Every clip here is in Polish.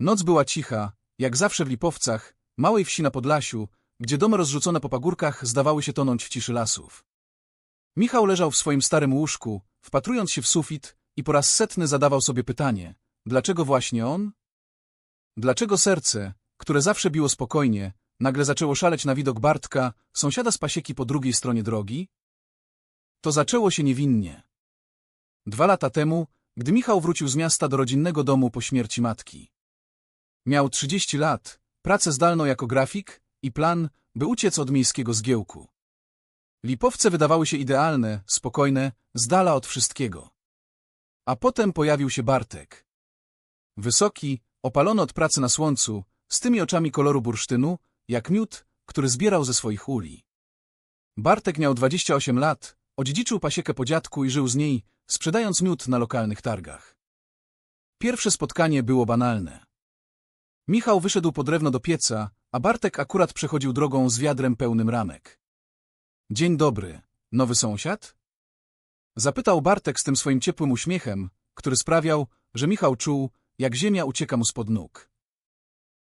Noc była cicha, jak zawsze w Lipowcach, małej wsi na Podlasiu, gdzie domy rozrzucone po pagórkach zdawały się tonąć w ciszy lasów. Michał leżał w swoim starym łóżku, wpatrując się w sufit i po raz setny zadawał sobie pytanie, dlaczego właśnie on? Dlaczego serce, które zawsze biło spokojnie, nagle zaczęło szaleć na widok Bartka, sąsiada z pasieki po drugiej stronie drogi? To zaczęło się niewinnie. Dwa lata temu, gdy Michał wrócił z miasta do rodzinnego domu po śmierci matki. Miał 30 lat, pracę zdalną jako grafik i plan, by uciec od miejskiego zgiełku. Lipowce wydawały się idealne, spokojne, z dala od wszystkiego. A potem pojawił się Bartek. Wysoki, opalony od pracy na słońcu, z tymi oczami koloru bursztynu, jak miód, który zbierał ze swoich uli. Bartek miał 28 lat, odziedziczył pasiekę po dziadku i żył z niej, sprzedając miód na lokalnych targach. Pierwsze spotkanie było banalne. Michał wyszedł po drewno do pieca, a Bartek akurat przechodził drogą z wiadrem pełnym ramek. Dzień dobry, nowy sąsiad? Zapytał Bartek z tym swoim ciepłym uśmiechem, który sprawiał, że Michał czuł, jak ziemia ucieka mu spod nóg.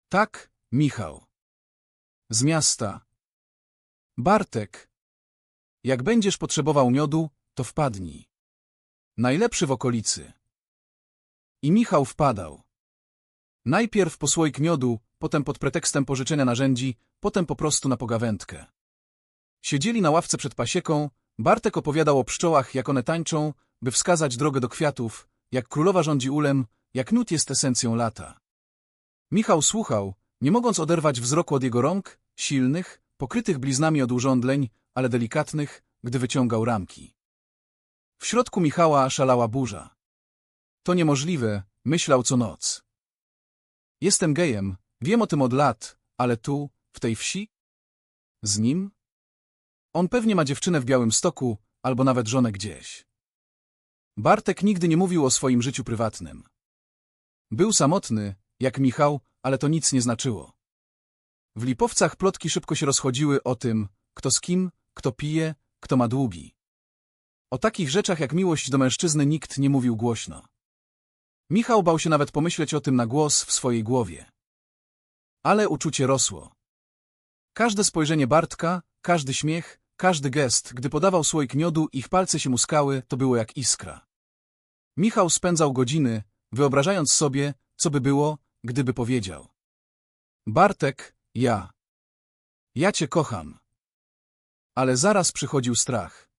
Tak, Michał. Z miasta. Bartek. Jak będziesz potrzebował miodu, to wpadnij. Najlepszy w okolicy. I Michał wpadał. Najpierw po słoik miodu, potem pod pretekstem pożyczenia narzędzi, potem po prostu na pogawędkę. Siedzieli na ławce przed pasieką, Bartek opowiadał o pszczołach, jak one tańczą, by wskazać drogę do kwiatów, jak królowa rządzi ulem, jak miód jest esencją lata. Michał słuchał, nie mogąc oderwać wzroku od jego rąk, silnych, pokrytych bliznami od urządleń, ale delikatnych, gdy wyciągał ramki. W środku Michała szalała burza. To niemożliwe, myślał co noc. Jestem gejem, wiem o tym od lat, ale tu, w tej wsi? Z nim? On pewnie ma dziewczynę w Białym Stoku, albo nawet żonę gdzieś. Bartek nigdy nie mówił o swoim życiu prywatnym. Był samotny, jak Michał, ale to nic nie znaczyło. W Lipowcach plotki szybko się rozchodziły o tym, kto z kim, kto pije, kto ma długi. O takich rzeczach jak miłość do mężczyzny nikt nie mówił głośno. Michał bał się nawet pomyśleć o tym na głos w swojej głowie. Ale uczucie rosło. Każde spojrzenie Bartka, każdy śmiech, każdy gest, gdy podawał słoik miodu, ich palce się muskały, to było jak iskra. Michał spędzał godziny, wyobrażając sobie, co by było, gdyby powiedział. Bartek, ja. Ja cię kocham. Ale zaraz przychodził strach.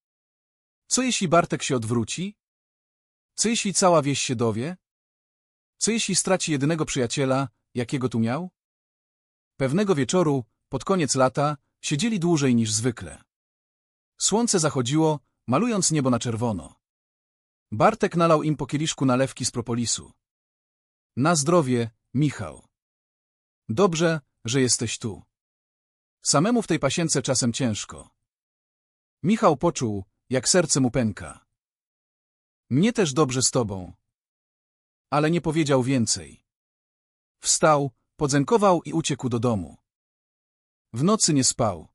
Co jeśli Bartek się odwróci? Co jeśli cała wieś się dowie? Co jeśli straci jedynego przyjaciela, jakiego tu miał? Pewnego wieczoru, pod koniec lata, siedzieli dłużej niż zwykle. Słońce zachodziło, malując niebo na czerwono. Bartek nalał im po kieliszku nalewki z propolisu. Na zdrowie, Michał. Dobrze, że jesteś tu. Samemu w tej pasience czasem ciężko. Michał poczuł, jak serce mu pęka. Mnie też dobrze z tobą. Ale nie powiedział więcej. Wstał, podzękował i uciekł do domu. W nocy nie spał.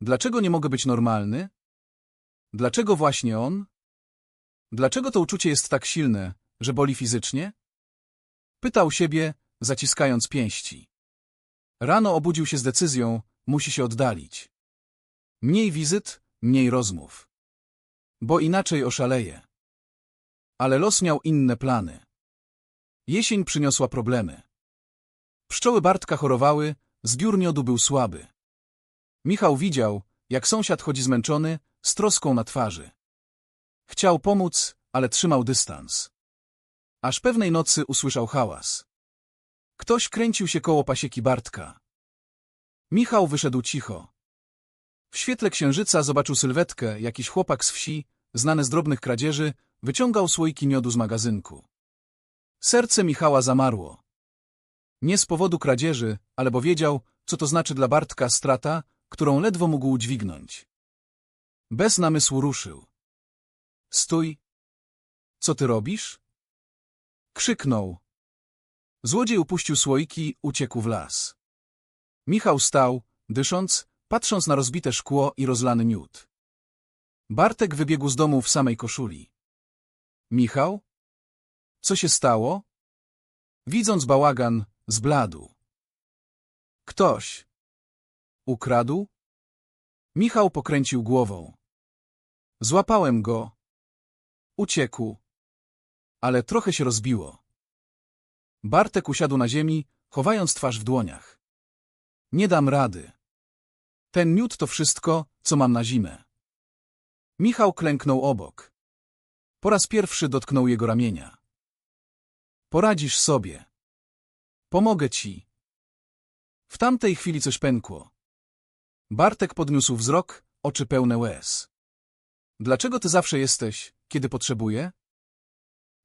Dlaczego nie mogę być normalny? Dlaczego właśnie on? Dlaczego to uczucie jest tak silne, że boli fizycznie? Pytał siebie, zaciskając pięści. Rano obudził się z decyzją, musi się oddalić. Mniej wizyt, mniej rozmów. Bo inaczej oszaleje. Ale los miał inne plany. Jesień przyniosła problemy. Pszczoły Bartka chorowały, zbiór miodu był słaby. Michał widział, jak sąsiad chodzi zmęczony, z troską na twarzy. Chciał pomóc, ale trzymał dystans. Aż pewnej nocy usłyszał hałas. Ktoś kręcił się koło pasieki Bartka. Michał wyszedł cicho. W świetle księżyca zobaczył sylwetkę, jakiś chłopak z wsi, znany z drobnych kradzieży, wyciągał słoiki miodu z magazynku. Serce Michała zamarło. Nie z powodu kradzieży, ale bo wiedział, co to znaczy dla Bartka strata, którą ledwo mógł udźwignąć. Bez namysłu ruszył. Stój! Co ty robisz? Krzyknął. Złodziej upuścił słoiki, uciekł w las. Michał stał, dysząc, patrząc na rozbite szkło i rozlany miód. Bartek wybiegł z domu w samej koszuli. Michał? Co się stało? Widząc bałagan, zbladł. Ktoś. Ukradł? Michał pokręcił głową. Złapałem go. Uciekł. Ale trochę się rozbiło. Bartek usiadł na ziemi, chowając twarz w dłoniach. Nie dam rady. Ten miód to wszystko, co mam na zimę. Michał klęknął obok. Po raz pierwszy dotknął jego ramienia. Poradzisz sobie. Pomogę ci. W tamtej chwili coś pękło. Bartek podniósł wzrok, oczy pełne łez. Dlaczego ty zawsze jesteś, kiedy potrzebuję?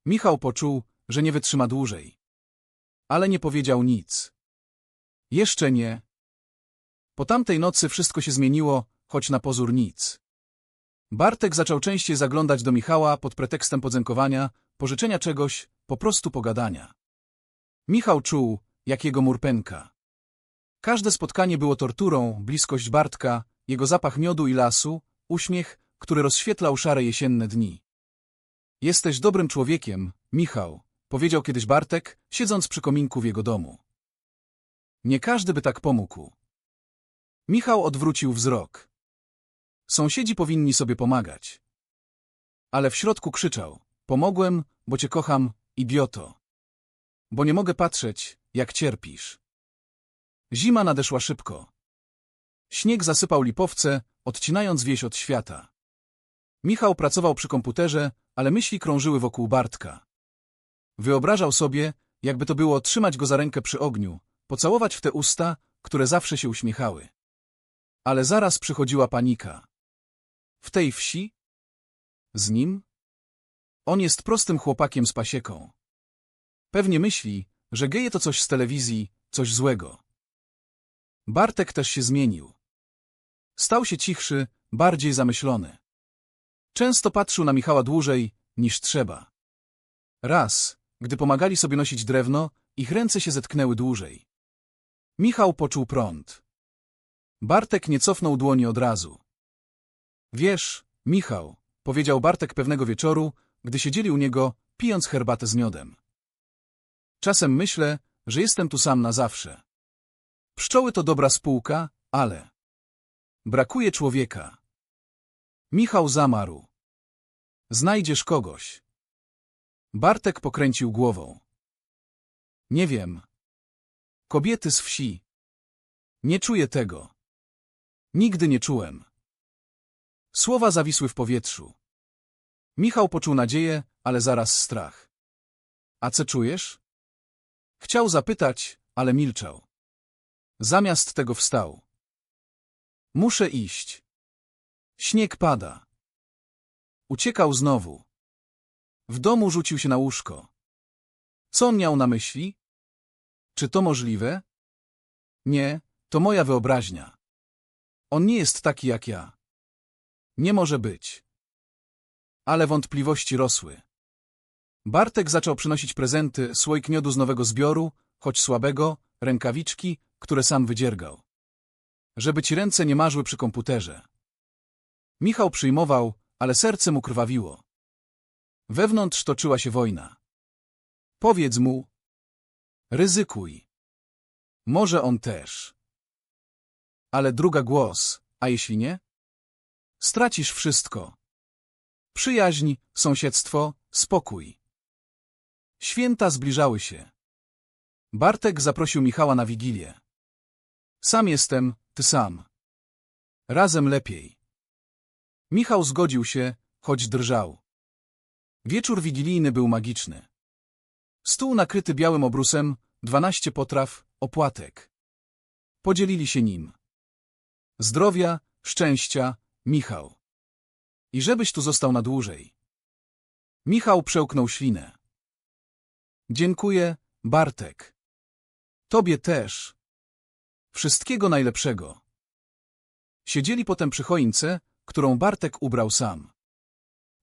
Michał poczuł, że nie wytrzyma dłużej. Ale nie powiedział nic. Jeszcze nie. Po tamtej nocy wszystko się zmieniło, choć na pozór nic. Bartek zaczął częściej zaglądać do Michała pod pretekstem podzękowania, pożyczenia czegoś, po prostu pogadania. Michał czuł, jak jego mur pęka. Każde spotkanie było torturą, bliskość Bartka, jego zapach miodu i lasu, uśmiech, który rozświetlał szare jesienne dni. Jesteś dobrym człowiekiem, Michał, powiedział kiedyś Bartek, siedząc przy kominku w jego domu. Nie każdy by tak pomógł. Michał odwrócił wzrok. Sąsiedzi powinni sobie pomagać. Ale w środku krzyczał. Pomogłem, bo cię kocham, idioto. Bo nie mogę patrzeć, jak cierpisz. Zima nadeszła szybko. Śnieg zasypał lipowce, odcinając wieś od świata. Michał pracował przy komputerze, ale myśli krążyły wokół Bartka. Wyobrażał sobie, jakby to było trzymać go za rękę przy ogniu, pocałować w te usta, które zawsze się uśmiechały. Ale zaraz przychodziła panika. W tej wsi? Z nim? On jest prostym chłopakiem z pasieką. Pewnie myśli, że geje to coś z telewizji, coś złego. Bartek też się zmienił. Stał się cichszy, bardziej zamyślony. Często patrzył na Michała dłużej, niż trzeba. Raz, gdy pomagali sobie nosić drewno, ich ręce się zetknęły dłużej. Michał poczuł prąd. Bartek nie cofnął dłoni od razu. Wiesz, Michał, powiedział Bartek pewnego wieczoru, gdy siedzieli u niego, pijąc herbatę z miodem. Czasem myślę, że jestem tu sam na zawsze. Pszczoły to dobra spółka, ale... Brakuje człowieka. Michał zamarł. Znajdziesz kogoś. Bartek pokręcił głową. Nie wiem. Kobiety z wsi. Nie czuję tego. Nigdy nie czułem. Słowa zawisły w powietrzu. Michał poczuł nadzieję, ale zaraz strach. A co czujesz? Chciał zapytać, ale milczał. Zamiast tego wstał. Muszę iść. Śnieg pada. Uciekał znowu. W domu rzucił się na łóżko. Co on miał na myśli? Czy to możliwe? Nie, to moja wyobraźnia. On nie jest taki jak ja. Nie może być. Ale wątpliwości rosły. Bartek zaczął przynosić prezenty, słoik miodu z nowego zbioru, choć słabego, rękawiczki, które sam wydziergał. Żeby ci ręce nie marzły przy komputerze. Michał przyjmował, ale serce mu krwawiło. Wewnątrz toczyła się wojna. Powiedz mu. Ryzykuj. Może on też. Ale druga głos, a jeśli nie? Stracisz wszystko. Przyjaźń, sąsiedztwo, spokój. Święta zbliżały się. Bartek zaprosił Michała na wigilię. Sam jestem, ty sam. Razem lepiej. Michał zgodził się, choć drżał. Wieczór wigilijny był magiczny. Stół nakryty białym obrusem, dwanaście potraw, opłatek. Podzielili się nim. Zdrowia, szczęścia, Michał. I żebyś tu został na dłużej. Michał przełknął ślinę. Dziękuję, Bartek. Tobie też. Wszystkiego najlepszego. Siedzieli potem przy choince, którą Bartek ubrał sam.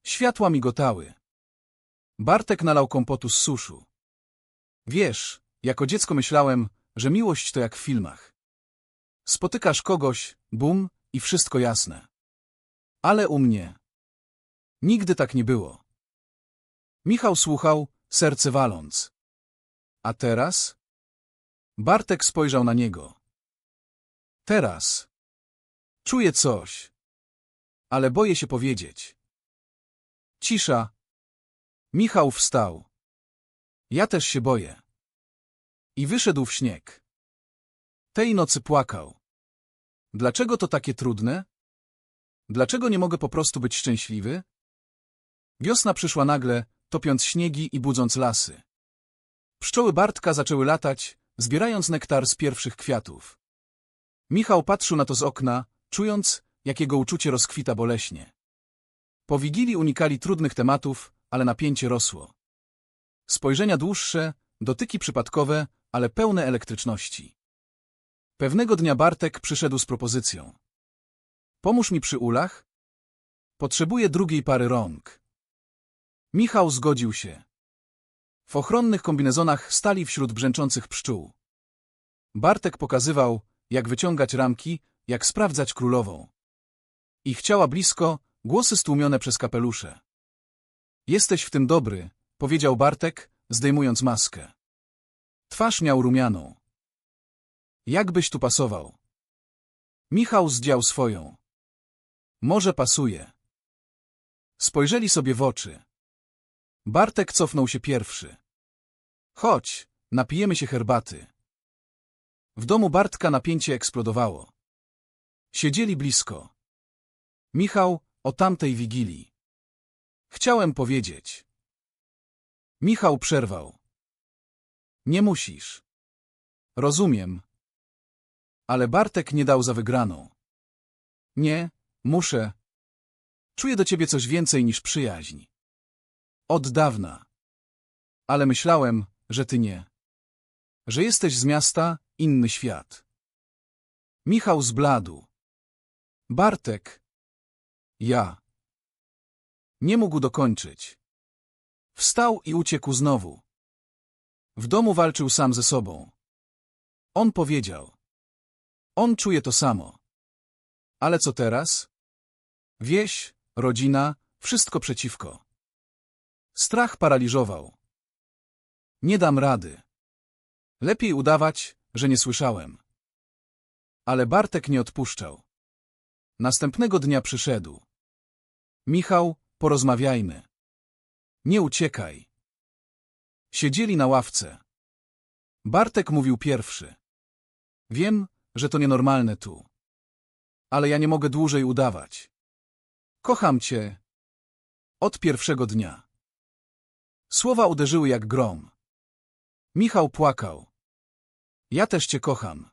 Światła migotały. Bartek nalał kompotu z suszu. Wiesz, jako dziecko myślałem, że miłość to jak w filmach. Spotykasz kogoś, bum, i wszystko jasne. Ale u mnie. Nigdy tak nie było. Michał słuchał, serce waląc. A teraz? Bartek spojrzał na niego. Teraz. Czuję coś. Ale boję się powiedzieć. Cisza. Michał wstał. Ja też się boję. I wyszedł w śnieg. Tej nocy płakał. Dlaczego to takie trudne? Dlaczego nie mogę po prostu być szczęśliwy? Wiosna przyszła nagle, topiąc śniegi i budząc lasy. Pszczoły Bartka zaczęły latać, zbierając nektar z pierwszych kwiatów. Michał patrzył na to z okna, czując, jak jego uczucie rozkwita boleśnie. Po Wigilii unikali trudnych tematów, ale napięcie rosło. Spojrzenia dłuższe, dotyki przypadkowe, ale pełne elektryczności. Pewnego dnia Bartek przyszedł z propozycją. Pomóż mi przy ulach? Potrzebuję drugiej pary rąk. Michał zgodził się. W ochronnych kombinezonach stali wśród brzęczących pszczół. Bartek pokazywał, jak wyciągać ramki, jak sprawdzać królową. Ich ciała blisko, głosy stłumione przez kapelusze. Jesteś w tym dobry, powiedział Bartek, zdejmując maskę. Twarz miał rumianą. Jakbyś tu pasował? Michał zdział swoją. Może pasuje. Spojrzeli sobie w oczy. Bartek cofnął się pierwszy. Chodź, napijemy się herbaty. W domu Bartka napięcie eksplodowało. Siedzieli blisko. Michał, o tamtej wigilii. Chciałem powiedzieć. Michał przerwał. Nie musisz. Rozumiem. Ale Bartek nie dał za wygraną. Nie, muszę. Czuję do ciebie coś więcej niż przyjaźń. Od dawna. Ale myślałem, że ty nie. Że jesteś z miasta, inny świat. Michał zbladł. Bartek. Ja. Nie mógł dokończyć. Wstał i uciekł znowu. W domu walczył sam ze sobą. On powiedział. On czuje to samo. Ale co teraz? Wieś, rodzina, wszystko przeciwko. Strach paraliżował. Nie dam rady. Lepiej udawać, że nie słyszałem. Ale Bartek nie odpuszczał. Następnego dnia przyszedł. Michał, porozmawiajmy. Nie uciekaj. Siedzieli na ławce. Bartek mówił pierwszy. Wiem, że to nienormalne tu. Ale ja nie mogę dłużej udawać. Kocham cię. Od pierwszego dnia. Słowa uderzyły jak grom. Michał płakał. Ja też cię kocham.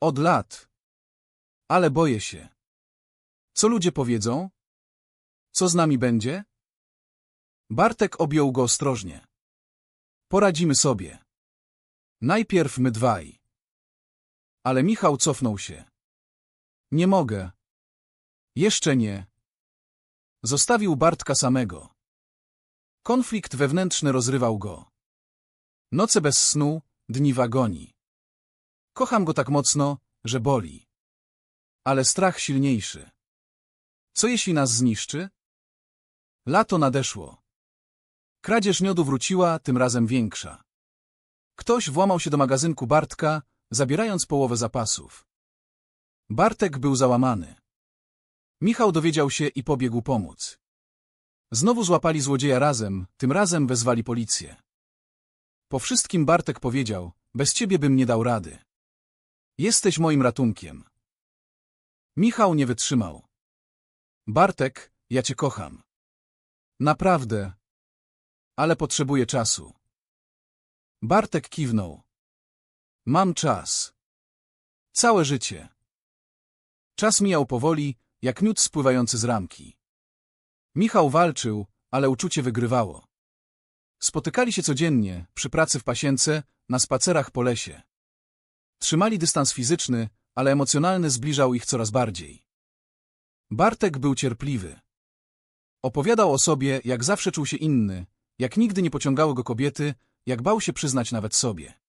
Od lat. Ale boję się. Co ludzie powiedzą? Co z nami będzie? Bartek objął go ostrożnie. Poradzimy sobie. Najpierw my dwaj. Ale Michał cofnął się. Nie mogę. Jeszcze nie. Zostawił Bartka samego. Konflikt wewnętrzny rozrywał go. Noce bez snu, dni w agonii. Kocham go tak mocno, że boli. Ale strach silniejszy. Co jeśli nas zniszczy? Lato nadeszło. Kradzież miodu wróciła, tym razem większa. Ktoś włamał się do magazynku Bartka, zabierając połowę zapasów. Bartek był załamany. Michał dowiedział się i pobiegł pomóc. Znowu złapali złodzieja razem, tym razem wezwali policję. Po wszystkim Bartek powiedział, bez ciebie bym nie dał rady. Jesteś moim ratunkiem. Michał nie wytrzymał. Bartek, ja cię kocham. Naprawdę. Ale potrzebuję czasu. Bartek kiwnął. Mam czas. Całe życie. Czas mijał powoli, jak miód spływający z ramki. Michał walczył, ale uczucie wygrywało. Spotykali się codziennie, przy pracy w pasience, na spacerach po lesie. Trzymali dystans fizyczny, ale emocjonalny zbliżał ich coraz bardziej. Bartek był cierpliwy. Opowiadał o sobie, jak zawsze czuł się inny, jak nigdy nie pociągały go kobiety, jak bał się przyznać nawet sobie.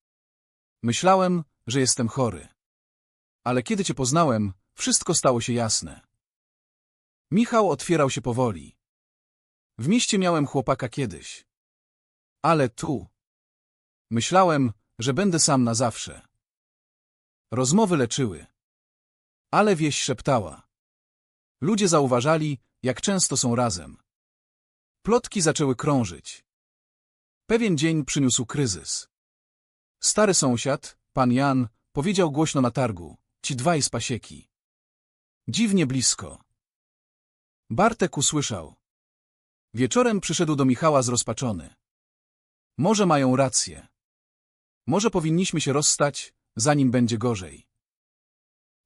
Myślałem, że jestem chory. Ale kiedy cię poznałem, wszystko stało się jasne. Michał otwierał się powoli. W mieście miałem chłopaka kiedyś. Ale tu. Myślałem, że będę sam na zawsze. Rozmowy leczyły. Ale wieś szeptała. Ludzie zauważali, jak często są razem. Plotki zaczęły krążyć. Pewien dzień przyniósł kryzys. Stary sąsiad, pan Jan, powiedział głośno na targu, ci dwaj z pasieki. Dziwnie blisko. Bartek usłyszał. Wieczorem przyszedł do Michała zrozpaczony. Może mają rację. Może powinniśmy się rozstać, zanim będzie gorzej.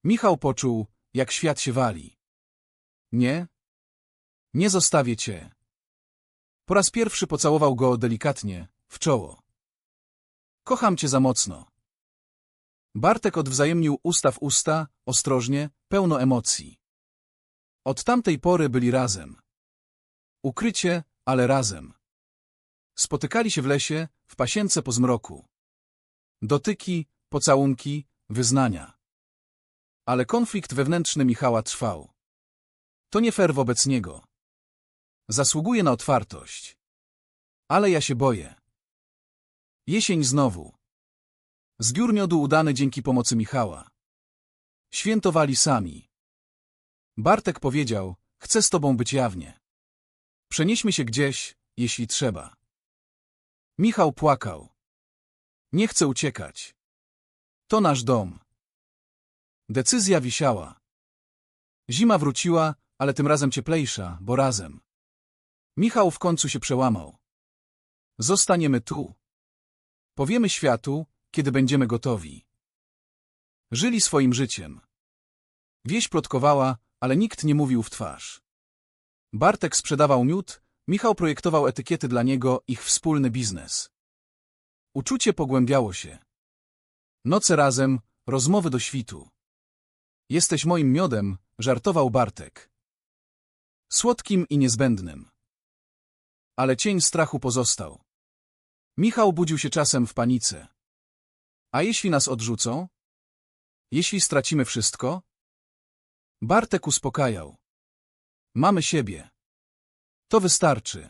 Michał poczuł, jak świat się wali. Nie? Nie zostawię cię. Po raz pierwszy pocałował go delikatnie, w czoło. Kocham cię za mocno. Bartek odwzajemnił usta w usta, ostrożnie, pełno emocji. Od tamtej pory byli razem. Ukrycie, ale razem. Spotykali się w lesie, w pasience po zmroku. Dotyki, pocałunki, wyznania. Ale konflikt wewnętrzny Michała trwał. To nie fair wobec niego. Zasługuje na otwartość. Ale ja się boję. Jesień znowu. Zbiór miodu udany dzięki pomocy Michała. Świętowali sami. Bartek powiedział, chcę z tobą być jawnie. Przenieśmy się gdzieś, jeśli trzeba. Michał płakał. Nie chcę uciekać. To nasz dom. Decyzja wisiała. Zima wróciła, ale tym razem cieplejsza, bo razem. Michał w końcu się przełamał. Zostaniemy tu. Powiemy światu, kiedy będziemy gotowi. Żyli swoim życiem. Wieś plotkowała, ale nikt nie mówił w twarz. Bartek sprzedawał miód, Michał projektował etykiety dla niego, ich wspólny biznes. Uczucie pogłębiało się. Noce razem, rozmowy do świtu. Jesteś moim miodem, żartował Bartek. Słodkim i niezbędnym. Ale cień strachu pozostał. Michał budził się czasem w panice. A jeśli nas odrzucą? Jeśli stracimy wszystko? Bartek uspokajał. Mamy siebie. To wystarczy.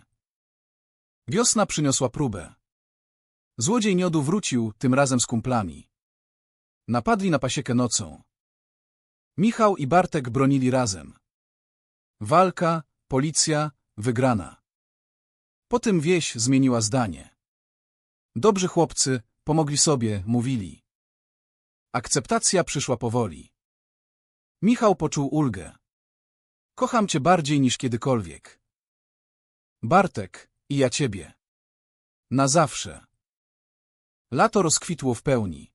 Wiosna przyniosła próbę. Złodziej miodu wrócił, tym razem z kumplami. Napadli na pasiekę nocą. Michał i Bartek bronili razem. Walka, policja, wygrana. Potem wieś zmieniła zdanie. Dobrzy chłopcy pomogli sobie, mówili. Akceptacja przyszła powoli. Michał poczuł ulgę. Kocham cię bardziej niż kiedykolwiek. Bartek, i ja ciebie. Na zawsze. Lato rozkwitło w pełni.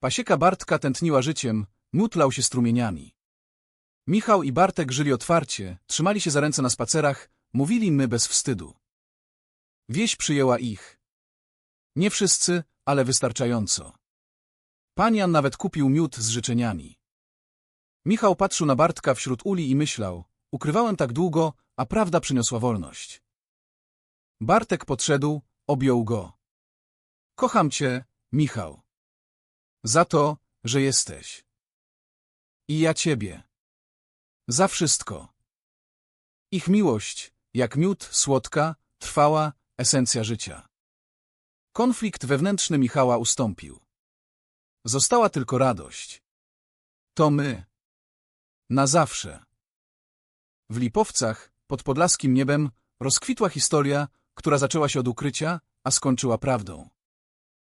Pasieka Bartka tętniła życiem, mutlał się strumieniami. Michał i Bartek żyli otwarcie, trzymali się za ręce na spacerach, mówili my bez wstydu. Wieś przyjęła ich. Nie wszyscy, ale wystarczająco. Pan Jan nawet kupił miód z życzeniami. Michał patrzył na Bartka wśród uli i myślał, ukrywałem tak długo, a prawda przyniosła wolność. Bartek podszedł, objął go. Kocham cię, Michał. Za to, że jesteś. I ja ciebie. Za wszystko. Ich miłość, jak miód, słodka, trwała, esencja życia. Konflikt wewnętrzny Michała ustąpił. Została tylko radość. To my. Na zawsze. W Lipowcach, pod podlaskim niebem, rozkwitła historia, która zaczęła się od ukrycia, a skończyła prawdą.